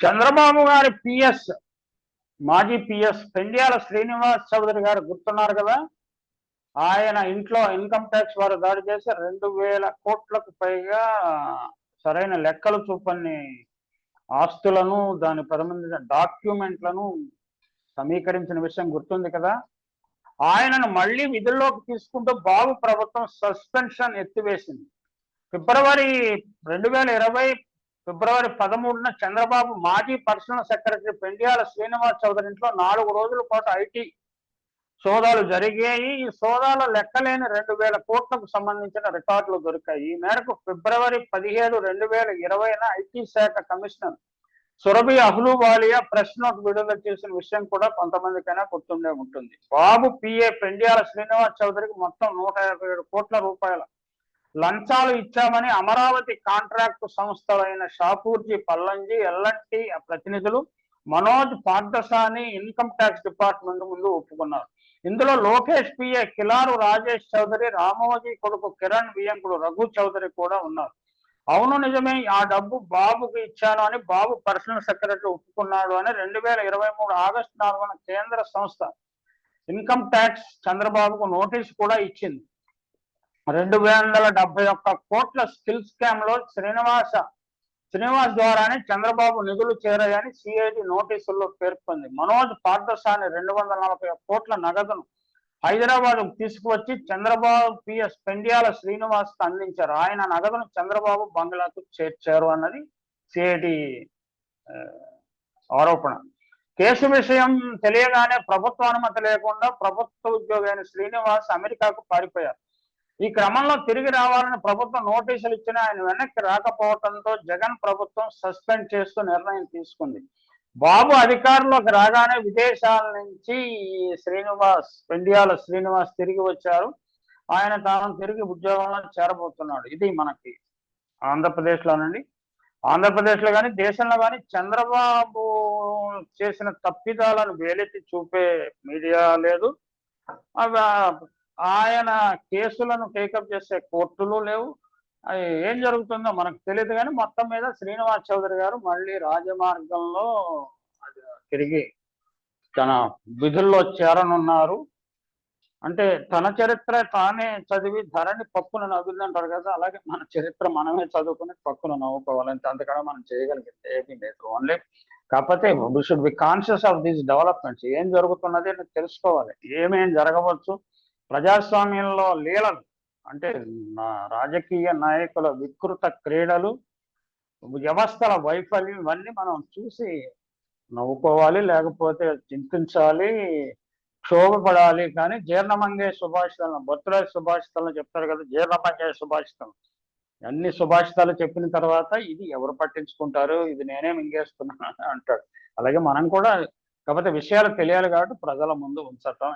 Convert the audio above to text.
చంద్రబాబు గారి పిఎస్ మాజీ పిఎస్ పెండ్యాల శ్రీనివాస్ చౌదరి గారు గుర్తున్నారు కదా? ఆయన ఇంట్లో ఇన్కమ్ ట్యాక్స్ వారు దాడి చేసి రెండు వేల కోట్లకు పైగా సరైన లెక్కలు చూపని ఆస్తులను దాని సంబంధించిన డాక్యుమెంట్లను సమీకరించిన విషయం గుర్తుంది కదా? ఆయనను మళ్ళీ విధుల్లోకి తీసుకుంటూ బాబు ప్రభుత్వం సస్పెన్షన్ ఎత్తివేసింది. ఫిబ్రవరి రెండు వేల ఇరవై ఫిబ్రవరి పదమూడున చంద్రబాబు మాజీ పర్సనల్ సెక్రటరీ పెండియాల శ్రీనివాస్ చౌదరి ఇంట్లో నాలుగు రోజుల పాటు ఐటీ సోదాలు జరిగాయి. ఈ సోదాల లెక్కలేని రెండు వేల కోట్లకు సంబంధించిన రికార్డులు దొరికాయి. ఈ మేరకు ఫిబ్రవరి పదిహేడు రెండు వేల ఇరవైన ఐటీ శాఖ commissioner Surabhi Ahluwalia press note విడుదల చేసిన విషయం కూడా కొంతమందికైనా గుర్తుండే ఉంటుంది. బాబు పిఏ పెండియాల శ్రీనివాస్ చౌదరికి మొత్తం నూట యాభై ఏడు కోట్ల రూపాయల లంచాలు ఇచ్చామని Amaravati contract సంస్థలైన Shapoorji Pallonji L N T ప్రతినిధులు Manoj Parthasani income tax department ముందు ఒప్పుకున్నారు. ఇందులో లోకేష్ పిఏ కిలారు రాజేష్ చౌదరి రామోజీ కొడుకు కిరణ్ వియంకుడు రఘు చౌదరి కూడా ఉన్నారు. అవును నిజమే ఆ డబ్బు బాబుకి ఇచ్చాను అని బాబు పర్సనల్ సెక్రటరీ ఒప్పుకున్నాడు అని రెండు వేల ఇరవై మూడు ఆగస్టు నాలుగున కేంద్ర సంస్థ ఇన్కమ్ ట్యాక్స్ చంద్రబాబుకు నోటీస్ కూడా ఇచ్చింది. రెండు వందల డెబ్బై ఒక్క కోట్ల స్కిల్ స్కామ్లో శ్రీనివాస శ్రీనివాస్ ద్వారానే చంద్రబాబు నిధులు చేరాయని సిఐడి నోటీసుల్లో పేర్కొంది. మనోజ్ పార్థసాని రెండు వందల నలభై కోట్ల నగదును హైదరాబాద్ తీసుకువచ్చి చంద్రబాబు పిఎస్ పెండియాల శ్రీనివాస్ అందించారు. ఆయన నగదును చంద్రబాబు బంగ్లాకు చేర్చారు అన్నది సిఐటి ఆరోపణ. కేసు విషయం తెలియగానే ప్రభుత్వ అనుమతి లేకుండా ప్రభుత్వ ఉద్యోగి అయిన శ్రీనివాస్ అమెరికాకు పారిపోయారు. ఈ క్రమంలో తిరిగి రావాలని ప్రభుత్వం నోటీసులు ఇచ్చినా ఆయన వెనక్కి రాకపోవడంతో జగన్ ప్రభుత్వం సస్పెండ్ చేస్తూ నిర్ణయం తీసుకుంది. బాబు అధికారంలోకి రాగానే విదేశాల నుంచి ఈ శ్రీనివాస్ పెండియాల శ్రీనివాస్ తిరిగి వచ్చారు. ఆయన తాను తిరిగి ఉద్యోగంలో చేరబోతున్నాడు. ఇది మనకి ఆంధ్రప్రదేశ్లోనండి ఆంధ్రప్రదేశ్లో కానీ దేశంలో కానీ చంద్రబాబు చేసిన తప్పిదాలను వేలెత్తి చూపే మీడియా లేదు. ఆయన కేసులను టేకప్ చేసే కోర్టులు లేవు. ఏం జరుగుతుందో మనకు తెలియదు కానీ మొత్తం మీద శ్రీనివాస్ చౌదరి గారు మళ్ళీ రాజమార్గంలో తిరిగి తన విధుల్లో చేరనున్నారు. అంటే తన చరిత్ర తానే చదివి ధరణి పప్పును నవ్విందంటారు కదా అలాగే మన చరిత్ర మనమే చదువుకుని పప్పును నవ్వుకోవాలంటే అంతకన్నా మనం చేయగలిగింది ఏమీ లేదు. ఓన్లీ కాకపోతే we should be conscious of these developments ఏం జరుగుతున్నది అని తెలుసుకోవాలి. ఏమేం జరగవచ్చు? ప్రజాస్వామ్యంలో లీలలు అంటే రాజకీయ నాయకుల వికృత క్రీడలు వ్యవస్థల వైఫల్యం ఇవన్నీ మనం చూసి నవ్వుకోవాలి లేకపోతే చింతించాలి క్షోభపడాలి. కానీ జీర్ణమంగే సుభాషితాలను బొత్తురాజు సుభాషితాలను చెప్తారు కదా జీర్ణమంగే సుభాషితాలు అన్ని సుభాషితాలు చెప్పిన తర్వాత ఇది ఎవరు పట్టించుకుంటారు? ఇది నేనే మింగేస్తున్నాను అంటాడు. అలాగే మనం కూడా కాకపోతే విషయాలు తెలియాలి కాబట్టి ప్రజల ముందు ఉంచటం